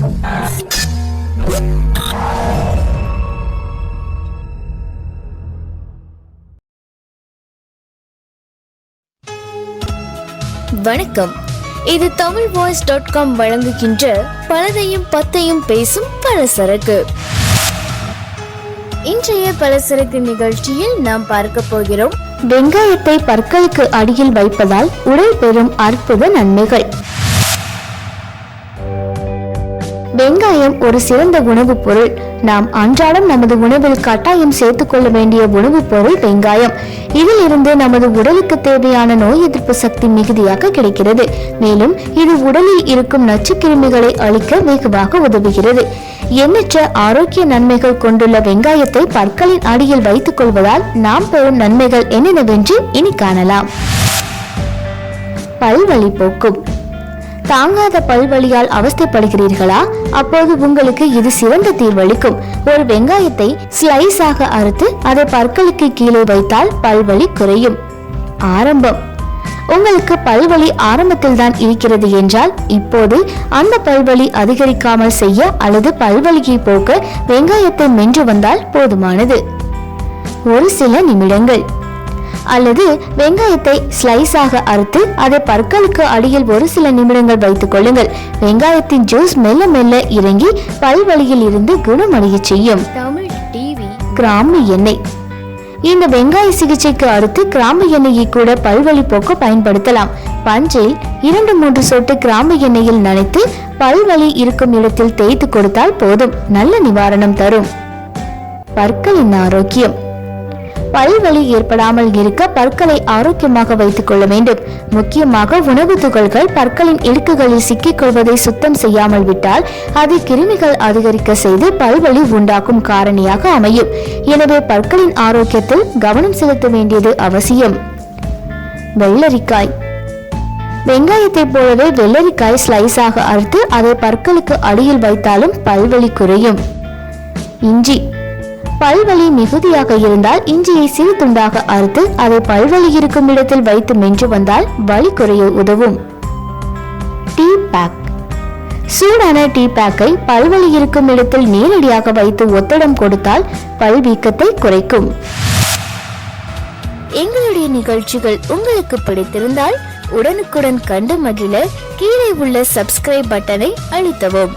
வணக்கம். இது Tamil voice dot com வழங்குகின்ற பலதையும் பத்தையும் பேசும் பலசரக்கு. இன்றைய பலசரக்கு நிகழ்ச்சியில் நாம் பார்க்க போகிறோம். வெங்காயத்தை பற்களுக்கு அடியில் வைப்பதால் உடல் பெறும் அற்புத நன்மைகள். வெங்காயம் ஒரு சிறந்த உணவுப் பொருள். நாம் அன்றாடம் நமது உணவில் கட்டாயம் சேர்த்துக்கொள்ள வேண்டிய உணவுப் பொருள் வெங்காயம். இதில் இருந்து நமது உடலுக்கு தேவையான நோய் எதிர்ப்பு சக்தி மிகுதியாக கிடைக்கிறது. மேலும் இது உடலில் இருக்கும் நச்சுக்கிருமிகளை அழிக்க வெகுவாக உதவுகிறது. எண்ணற்ற ஆரோக்கிய நன்மைகள் கொண்டுள்ள வெங்காயத்தை பற்களின் அடியில் வைத்துக் கொள்வதால் நாம் பெறும் நன்மைகள் என்னென்னவென்று இனி காணலாம். பல்வழி போக்கும் தாங்காத பல்வலியால் அவஸ்தைப்படுகிறீர்களா? அப்போது உங்களுக்கு இது சிறந்த தீர்வளிக்கும். ஒரு வெங்காயத்தை ஸ்லைஸாக அறுத்து அதை பற்களுக்கு கீழே வைத்தால் பல்வலி குறையும். ஆரம்பம். உங்களுக்கு பல்வலி ஆரம்பத்தில் தான் இருக்கிறது என்றால் இப்போது அந்த பல்வலி அதிகரிக்காமல் செய்ய அல்லது பல்வலியை போக்க வெங்காயத்தை மென்று வந்தால் போதுமானது. ஒரு சில நிமிடங்கள். அல்லது வெங்காயத்தை ஸ்லைஸாக அறுத்து அதை பற்களுக்கு அடியில் ஒரு சில நிமிடங்கள் வைத்துக் கொள்ளுங்கள். வெங்காயத்தின் ஜூஸ் மெல்ல மெல்ல இறங்கி பல்வழியில் இருந்து குணமடைய செய்யும். தமிழ் டிவி கிராம்பு எண்ணெய். இந்த வெங்காய சிகிச்சைக்கு அடுத்து கிராம்பு எண்ணெயை கூட பல்வழி போக்க பயன்படுத்தலாம். பஞ்சில் இரண்டு மூன்று சொட்டு கிராம்பு எண்ணெயில் நனைத்து பல்வலி இருக்கும் இடத்தில் தேய்த்து கொடுத்தால் போதும். நல்ல நிவாரணம் தரும். பற்களின் ஆரோக்கியம். பல்வலி ஏற்படாமல் இருக்க பற்களை ஆரோக்கியமாக வைத்துக் கொள்ள வேண்டும். முக்கியமாக உணவு துகள்கள் பற்களின் இடுக்குகளில் சிக்கிக் கொள்வதை சுத்தம் செய்யாமல் விட்டால் அது கிருமிகள் அதிகரிக்க செய்து பல்வலி உண்டாக்கும் காரணியாக அமையும். எனவே பற்களின் ஆரோக்கியத்தில் கவனம் செலுத்த வேண்டியது அவசியம். வெள்ளரிக்காய். வெங்காயத்தை போலவே வெள்ளரிக்காய் ஸ்லைஸாக அறுத்து அதை பற்களுக்கு அடியில் வைத்தாலும் பல்வலி குறையும். இஞ்சி. பல்வலி மிகுதியாக இருந்தால் இஞ்சியை சிறு துண்டாக அறுத்து அதை பல்வலி இருக்கும் இடத்தில் வைத்து மென்று வந்தால் வலி குறைய உதவும். Tea back. சூடான டீ பேக்கை பல்வலி இருக்கும் இடத்தில் நேரடியாக வைத்து ஒத்தடம் கொடுத்தால் பல் வீக்கத்தை குறைக்கும். எங்களுடைய நிகழ்ச்சிகள் உங்களுக்கு பிடித்திருந்தால் உடனுக்குடன் கண்டு மகிழ கீழே உள்ள சப்ஸ்கிரைப் பட்டனை அழுத்தவும்.